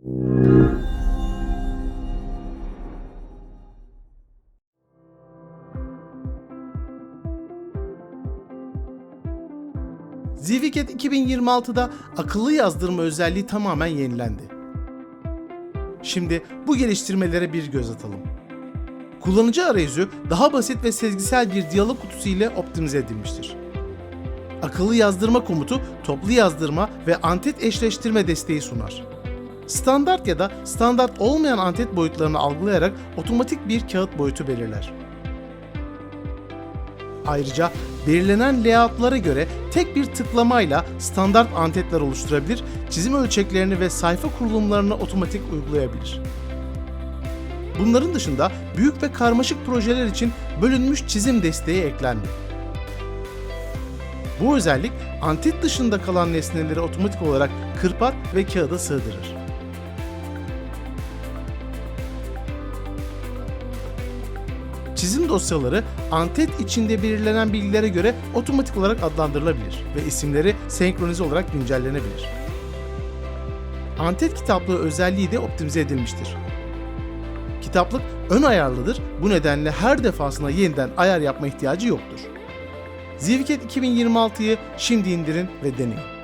ZVCat 2026'da akıllı yazdırma özelliği tamamen yenilendi. Şimdi bu geliştirmelere bir göz atalım. Kullanıcı arayüzü daha basit ve sezgisel bir diyalog kutusu ile optimize edilmiştir. Akıllı yazdırma komutu toplu yazdırma ve antet eşleştirme desteği sunar. Standart ya da standart olmayan antet boyutlarını algılayarak otomatik bir kağıt boyutu belirler. Ayrıca belirlenen layoutlara göre tek bir tıklamayla standart antetler oluşturabilir, çizim ölçeklerini ve sayfa kurulumlarını otomatik uygulayabilir. Bunların dışında büyük ve karmaşık projeler için bölünmüş çizim desteği eklendi. Bu özellik antet dışında kalan nesneleri otomatik olarak kırpar ve kağıda sığdırır. Çizim dosyaları antet içinde belirlenen bilgilere göre otomatik olarak adlandırılabilir ve isimleri senkronize olarak güncellenebilir. Antet kitaplığı özelliği de optimize edilmiştir. Kitaplık ön ayarlıdır, bu nedenle her defasında yeniden ayar yapma ihtiyacı yoktur. ZVCat 2026'yı şimdi indirin ve deneyin.